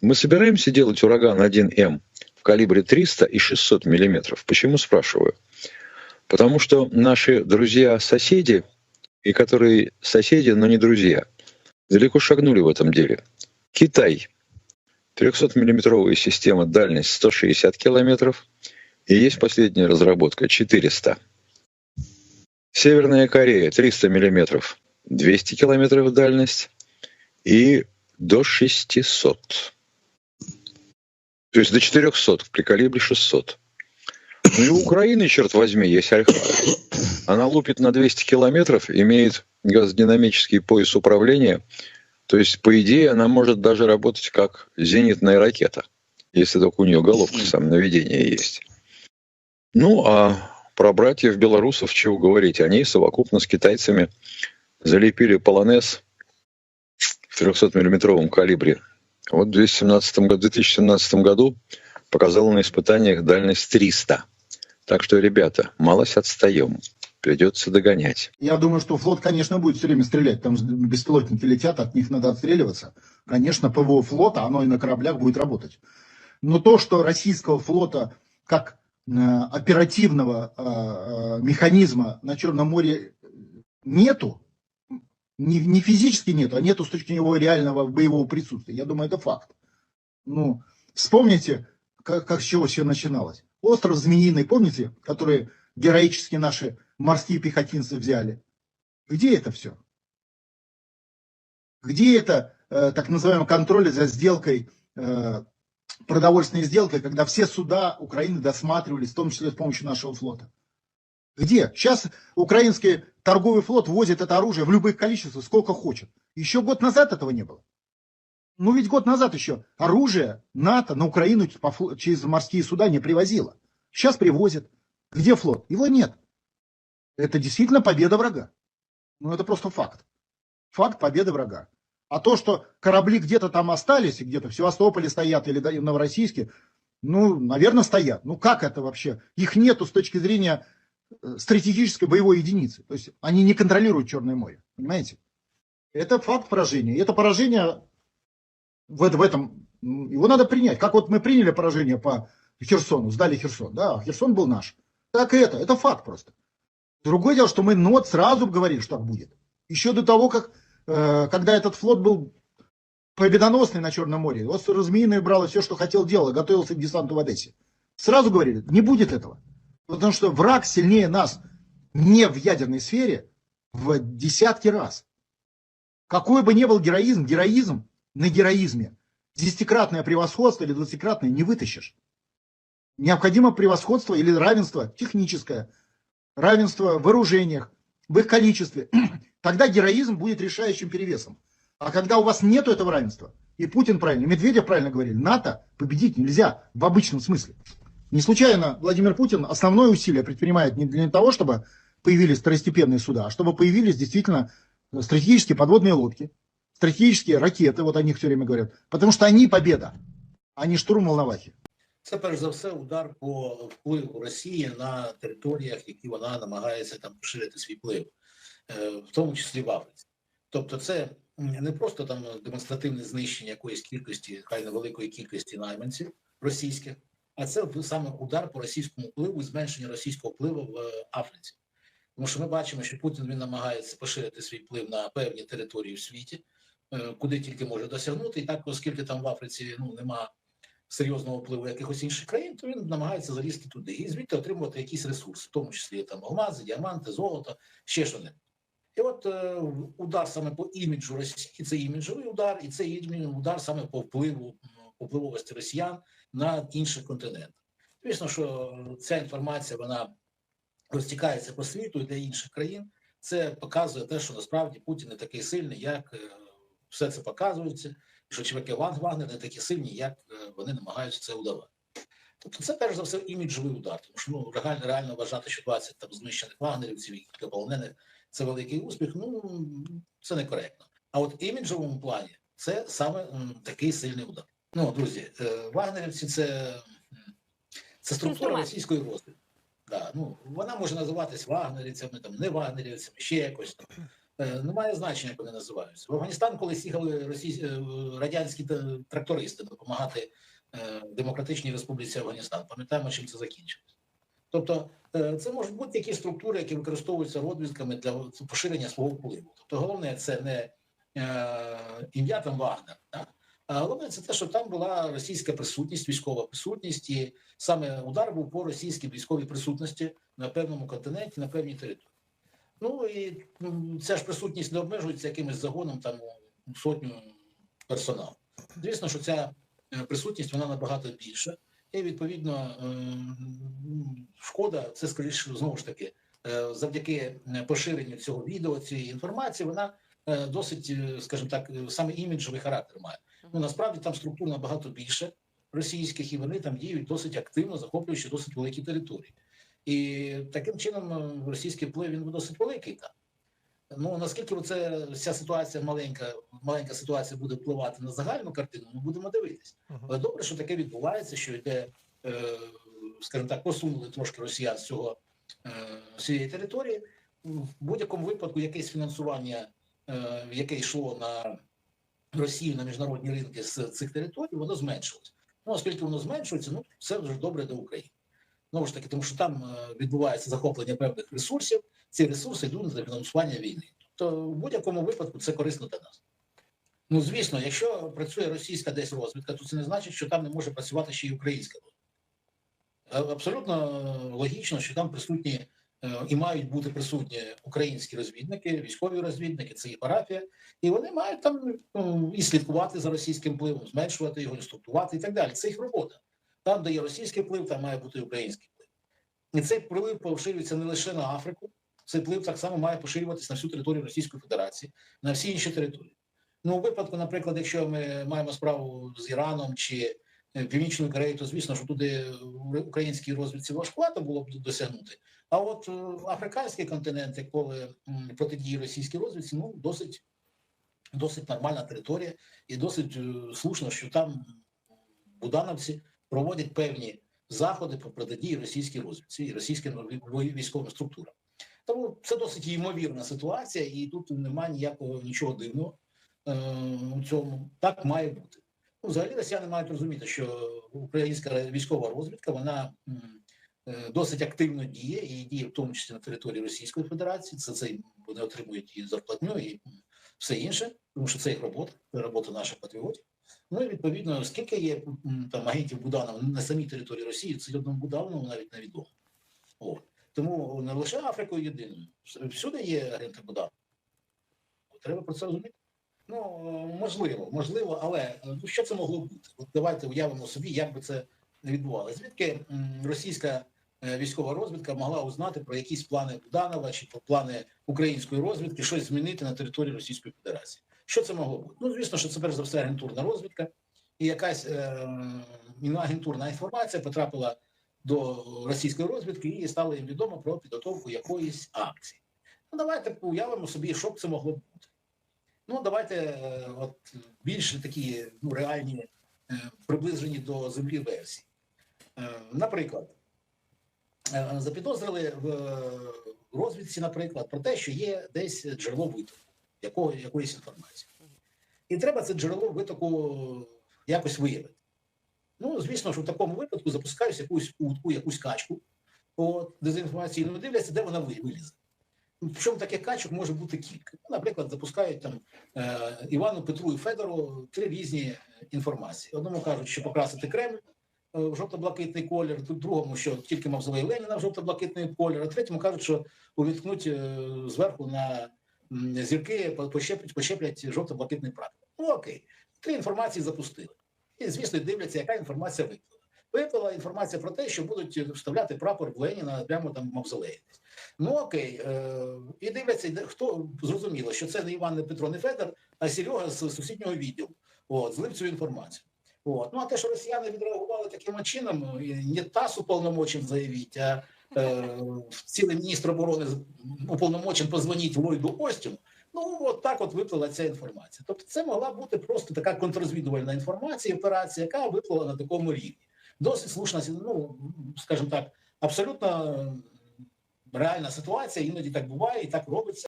Мы собираемся делать ураган 1М в калибре 300 и 600 миллиметров. Почему спрашиваю? Потому что наши друзья-соседи, и которые соседи, но не друзья, далеко шагнули в этом деле. Китай. 300-миллиметровая система, дальность 160 километров. И есть последняя разработка 400. Северная Корея 300 миллиметров, 200 километров дальность и до 600. То есть до 400 при калибре 600. Ну и у Украины, черт возьми, есть Альха. Она лупит на 200 километров, имеет газодинамический пояс управления. То есть, по идее, она может даже работать как зенитная ракета, если только у нее головка сам наведения есть. Ну, а про братьев белорусов чего говорить? Они совокупно с китайцами залепили полонез в 300-миллиметровом калибре. Вот в 2017 году, 2017 году показала на испытаниях дальность 300. Так что, ребята, малость отстаем. Придется догонять. Я думаю, что флот, конечно, будет все время стрелять. Там беспилотники летят, от них надо отстреливаться. Конечно, ПВО флота, оно и на кораблях будет работать. Но то, что российского флота как э, оперативного э, э, механизма на Черном море нету, не, не физически нету, а нету с точки зрения реального боевого присутствия. Я думаю, это факт. Ну, вспомните, как, как с чего все начиналось. Остров Змеиный, помните, который героически наши морские пехотинцы взяли? Где это все? Где это э, так называемый контроль за сделкой, э, продовольственной сделкой, когда все суда Украины досматривались, в том числе с помощью нашего флота? Где? Сейчас украинский торговый флот возит это оружие в любых количествах, сколько хочет. Еще год назад этого не было. Ну ведь год назад еще оружие НАТО на Украину через морские суда не привозило. Сейчас привозит. Где флот? Его нет. Это действительно победа врага. Ну это просто факт. Факт победы врага. А то, что корабли где-то там остались, и где-то в Севастополе стоят или в Новороссийске, ну, наверное, стоят. Ну как это вообще? Их нету с точки зрения стратегической боевой единицы. То есть они не контролируют Черное море. Понимаете? Это факт поражения. И это поражение в, в этом, его надо принять. Как вот мы приняли поражение по Херсону, сдали Херсон. Да, Херсон был наш. Так и это. Это факт просто. Другое дело, что мы ну, вот сразу говорили, что так будет. Еще до того, как, э, когда этот флот был победоносный на Черном море. Вот Змеиный брал все, что хотел, делал, готовился к десанту в Одессе. Сразу говорили, не будет этого. Потому что враг сильнее нас не в ядерной сфере в десятки раз. Какой бы ни был героизм, героизм на героизме. Десятикратное превосходство или двадцатикратное не вытащишь. Необходимо превосходство или равенство техническое, равенство в вооружениях, в их количестве. Тогда героизм будет решающим перевесом. А когда у вас нет этого равенства, и Путин правильно, Медведев правильно говорили, НАТО победить нельзя в обычном смысле. Не случайно Владимир Путин основное усилие предпринимает не для того, чтобы появились второстепенные суда, а чтобы появились действительно стратегические подводные лодки, стратегические ракети, вот о них все время говорят, потому что они победа, а не штурм Волновахи. Це перш за все удар по впливу Росії на територіях, які вона намагається там поширити свій вплив, в тому числі в Африці. Тобто, це не просто там демонстративне знищення якоїсь кількості, хай невеликої кількості найманців російських, А це саме удар по російському впливу і зменшення російського впливу в е, Африці. Тому що ми бачимо, що Путін він намагається поширити свій вплив на певні території в світі, е, куди тільки може досягнути. І так, оскільки там в Африці ну нема серйозного впливу якихось інших країн, то він намагається залізти туди і звідти отримувати якісь ресурси, в тому числі там алмази, діаманти, золото, ще що не. І от е, удар саме по іміджу Росії, це іміджовий удар, і це удар саме по впливу по впливовості росіян на інших континентах. Звісно, що ця інформація вона розтікається по світу і для інших країн. Це показує те, що насправді Путін не такий сильний, як е, все це показується, що чуваки Вагнер не такі сильні, як е, вони намагаються це удавати. Тобто це перш за все іміджовий удар, тому що ну реально реально вважати, що 20 там знищених вагнерівців і кілька полонених це великий успіх. Ну це некоректно. А от іміджовому плані це саме такий сильний удар. Ну, друзі, е, вагнерівці це це структура російської розвідки. Да, ну, Вона може називатись вагнерівцями, там, не вагнерівцями, ще якось. Е, Немає значення, як вони називаються. В Афганістан, коли їхали російські е, радянські трактористи допомагати Демократичній Республіці Афганістан. Пам'ятаємо, чим це закінчилось. Тобто, це можуть бути такі структури, які використовуються розвідками для поширення свого впливу. Тобто, головне це не ім'я там Вагнер, так? А головне це те, що там була російська присутність, військова присутність, і саме удар був по російській військовій присутності на певному континенті, на певній території. Ну і ця ж присутність не обмежується якимось загоном там сотню персоналу. Звісно, що ця е, присутність вона набагато більша, і відповідно ем, шкода, це скоріше знову ж таки е, завдяки е, поширенню цього відео, цієї інформації, вона е, досить, е, скажімо так, е, саме іміджовий характер має. Ну насправді там структур набагато більше російських, і вони там діють досить активно, захоплюючи досить великі території. І таким чином е, російський вплив він досить великий там. Ну наскільки це вся ситуація маленька, маленька ситуація буде впливати на загальну картину, ми будемо дивитись. Але добре, що таке відбувається, що йде, е, скажімо так, посунули трошки росіян з цього е, з цієї території. В будь-якому випадку якесь фінансування, е, яке йшло на Росію на міжнародні ринки з цих територій, воно зменшилось. Ну, оскільки воно зменшується, ну це вже добре для України. Знову ж таки, тому що там е, відбувається захоплення певних ресурсів, ці ресурси йдуть на фінансування війни. Тобто, в будь-якому випадку це корисно для нас. Ну, звісно, якщо працює російська десь розвідка, то це не значить, що там не може працювати ще й українська. Е, Абсолютно логічно, що там присутні е, і мають бути присутні українські розвідники, військові розвідники, це і парафія, і вони мають там ну, і слідкувати за російським впливом, зменшувати його, інструктувати і так далі. Це їх робота. Там, де є російський вплив, там має бути український вплив. І цей вплив поширюється не лише на Африку, цей вплив так само має поширюватися на всю територію Російської Федерації, на всі інші території. Ну, у випадку, наприклад, якщо ми маємо справу з Іраном чи е, Північною Кореєю, то звісно, що туди в українській розвідці важкувато було б досягнути. А от е, африканський континент, коли м, протидії російській розвідці, ну досить, досить нормальна територія, і досить е, слушно, що там будановці проводять певні заходи по протидії російській розвідці і російським вій- військовим структурам. Тому це досить ймовірна ситуація, і тут немає ніякого нічого дивного е, у цьому. Так має бути. Ну, взагалі росіяни мають розуміти, що українська військова розвідка вона е, досить активно діє і діє в тому числі на території Російської Федерації. Це це вони отримують і зарплатню, і все інше, тому що це їх робота, це робота наших патріотів. Ну і відповідно, скільки є там агентів Буданова на самій території Росії, це одному Буданову навіть невідомо. От. Тому не лише Африкою єдиною, всюди є агенти Буданова. Треба про це розуміти. Ну, можливо, можливо, але е, ну, що це могло бути? От давайте уявимо собі, як би це відбувалося. Звідки російська е, військова розвідка могла узнати про якісь плани Буданова чи про плани української розвідки щось змінити на території Російської Федерації? Що це могло бути? Ну, звісно, що це перш за все агентурна розвідка, і якась е, агентурна інформація потрапила до російської розвідки і стало їм відомо про підготовку якоїсь акції. Ну, давайте уявимо собі, що б це могло бути. Ну, давайте е, от більш такі ну, реальні, е, приближені до землі версії. Е, Наприклад, запідозрили в розвідці, наприклад, про те, що є десь джерело витоку якого, якоїсь інформації. І треба це джерело витоку якось виявити. Ну, звісно, що в такому випадку запускають якусь утку, якусь качку по дезінформації, ну дивляться, де вона вилізе. Причому таких качок може бути кілька. Ну, наприклад, запускають там е, Івану Петру і Федору три різні інформації. Одному кажуть, що покрасити Кремль е, в жовто-блакитний колір, другому, що тільки мавзолей Леніна в жовто-блакитний колір, а третьому кажуть, що увіткнуть е, зверху на зірки, пощеплять, пощеплять жовто-блакитний прапор. Ну окей, три інформації запустили. І, звісно, дивляться, яка інформація виплила. Виплила інформація про те, що будуть вставляти прапор Леніна прямо там в мавзолеї. Ну окей, е, і дивляться, хто зрозуміло, що це не Іван не Петро, не Федор, а Серега з сусіднього відділу. От, злив цю інформацію. От. Ну а те, що росіяни відреагували таким чином, не ТАСС уполномочен заявіть, а е, цілий міністр оборони уполномочен позвоніть Ллойду Остіну. Ну, от так от виплила ця інформація. Тобто, це могла бути просто така контррозвідувальна інформація, операція, яка виплила на такому рівні. Досить слушна, ну скажімо так, абсолютно реальна ситуація, іноді так буває і так робиться.